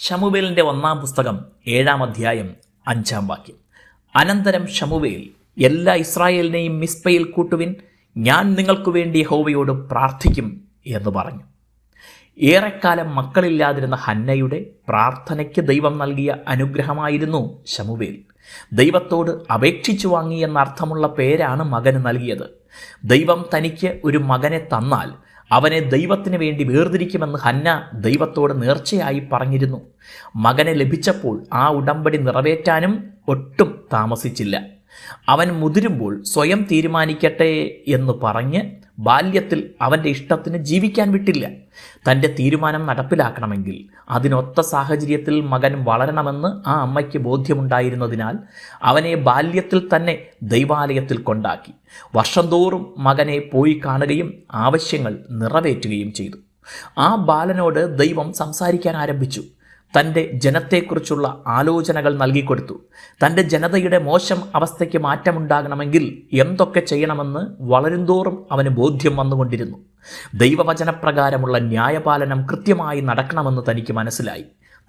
ഷമുവേലിന്റെ ഒന്നാം പുസ്തകം ഏഴാം അധ്യായം അഞ്ചാം വാക്യം. അനന്തരം ഷമുവേൽ എല്ലാ ഇസ്രായേലിനെയും മിസ്പയിൽ കൂട്ടുവിൻ ഞാൻ നിങ്ങൾക്കു വേണ്ടി ഹോവയോട് പ്രാർത്ഥിക്കും എന്ന് പറഞ്ഞു. ഏറെക്കാലം മക്കളില്ലാതിരുന്ന ഹന്നയുടെ പ്രാർത്ഥനയ്ക്ക് ദൈവം നൽകിയ അനുഗ്രഹമായിരുന്നു ഷമുവേൽ. ദൈവത്തോട് അപേക്ഷിച്ചു വാങ്ങി എന്നർത്ഥമുള്ള പേരാണ് മകന് നൽകിയത്. ദൈവം തനിക്ക് ഒരു മകനെ തന്നാൽ അവനെ ദൈവത്തിന് വേണ്ടി വേർതിരിക്കുമെന്ന് ഹന്ന ദൈവത്തോട് നേർച്ചയായി പറഞ്ഞിരുന്നു. മകനെ ലഭിച്ചപ്പോൾ ആ ഉടമ്പടി നിറവേറ്റാനും ഒട്ടും താമസിച്ചില്ല. അവൻ മുതിരുമ്പോൾ സ്വയം തീരുമാനിക്കട്ടെ എന്ന് പറഞ്ഞ് ബാല്യത്തിൽ അവന്റെ ഇഷ്ടത്തിന് ജീവിക്കാൻ വിട്ടില്ല. തന്റെ തീരുമാനം നടപ്പിലാക്കണമെങ്കിൽ അതിനൊത്ത സാഹചര്യത്തിൽ മകൻ വളരണമെന്ന് ആ അമ്മയ്ക്ക് ബോധ്യമുണ്ടായിരുന്നതിനാൽ അവനെ ബാല്യത്തിൽ തന്നെ ദൈവാലയത്തിൽ കൊണ്ടാക്കി. വർഷം തോറും മകനെ പോയി കാണുകയും ആവശ്യങ്ങൾ നിറവേറ്റുകയും ചെയ്തു. ആ ബാലനോട് ദൈവം സംസാരിക്കാൻ ആരംഭിച്ചു. തന്റെ ജനത്തെക്കുറിച്ചുള്ള ആലോചനകൾ നൽകിക്കൊടുത്തു. തന്റെ ജനതയുടെ മോശം അവസ്ഥയ്ക്ക് മാറ്റമുണ്ടാകണമെങ്കിൽ എന്തൊക്കെ ചെയ്യണമെന്ന് വളരുംതോറും അവന് ബോധ്യം വന്നുകൊണ്ടിരുന്നു. ദൈവവചനപ്രകാരമുള്ള ന്യായപാലനം കൃത്യമായി നടക്കണമെന്ന് തനിക്ക് മനസ്സിലായി.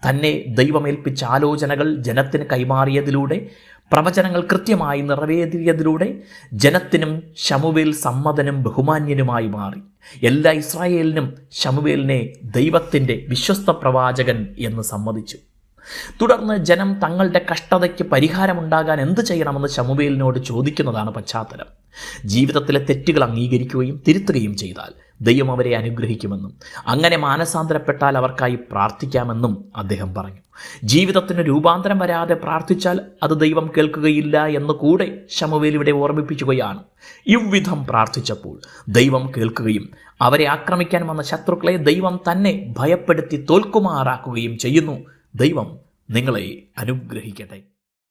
തന്നെ ദൈവമേൽപ്പിച്ച ആലോചനകൾ ജനത്തിന് കൈമാറിയതിലൂടെ പ്രവചനങ്ങൾ കൃത്യമായി നിറവേറിയതിലൂടെ ജനത്തിനും ശമുവേൽ സമ്മതനും ബഹുമാന്യനുമായി മാറി. എല്ലാ ഇസ്രായേലിനും ശമുവേലിനെ ദൈവത്തിന്റെ വിശ്വസ്ത പ്രവാചകൻ എന്ന് സമ്മതിച്ചു. തുടർന്ന് ജനം തങ്ങളുടെ കഷ്ടതയ്ക്ക് പരിഹാരമുണ്ടാകാൻ എന്ത് ചെയ്യണമെന്ന് ശമുവേലിനോട് ചോദിക്കുന്നതാണ് പശ്ചാത്തലം. ജീവിതത്തിലെ തെറ്റുകൾ അംഗീകരിക്കുകയും തിരുത്തുകയും ചെയ്താൽ ദൈവം അവരെ അനുഗ്രഹിക്കുമെന്നും അങ്ങനെ മാനസാന്തരപ്പെട്ടാൽ അവർക്കായി പ്രാർത്ഥിക്കാമെന്നും അദ്ദേഹം പറഞ്ഞു. ജീവിതത്തിന് രൂപാന്തരം വരാതെ പ്രാർത്ഥിച്ചാൽ അത് ദൈവം കേൾക്കുകയില്ല എന്ന് കൂടെ ശമുവേൽ ഇവിടെ ഓർമ്മിപ്പിക്കുകയാണ്. ഇவ்விധം പ്രാർത്ഥിച്ചപ്പോൾ ദൈവം കേൾക്കുകയും അവരെ ആക്രമിക്കാൻ വന്ന ശത്രുക്കളെ ദൈവം തന്നെ ഭയപ്പെടുത്തി തോൽക്കുമാറാക്കുകയും ചെയ്യുന്നു. ദൈവം നിങ്ങളെ അനുഗ്രഹിക്കട്ടെ.